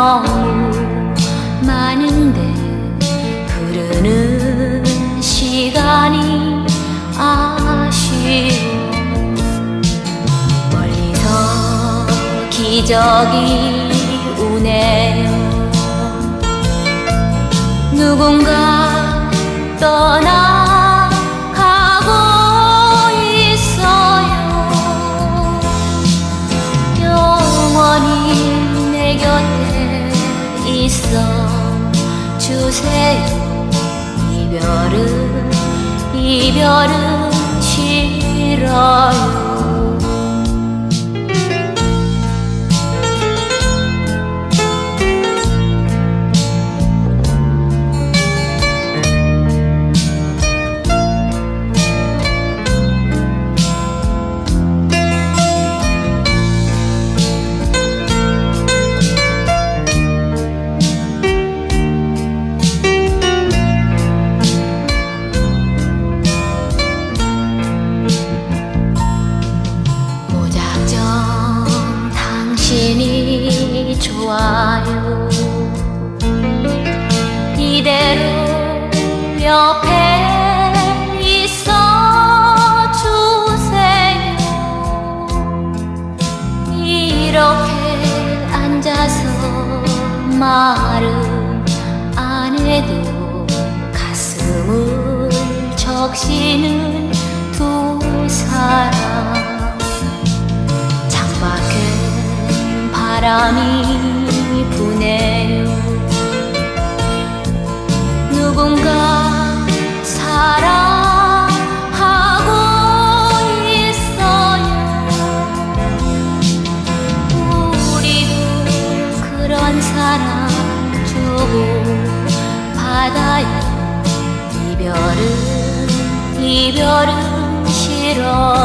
너무 많은데 흐르는 시간이 아쉬워. 멀리서 기적이 우네요. 누군가 떠나 있어. 주세요. 이별은 이별은 싫어 이렇게 앉아서 말은 안 해도 가슴을 적시는 두 사람. 창밖에 바람이 가고 바다에 이별은 이별은 싫어.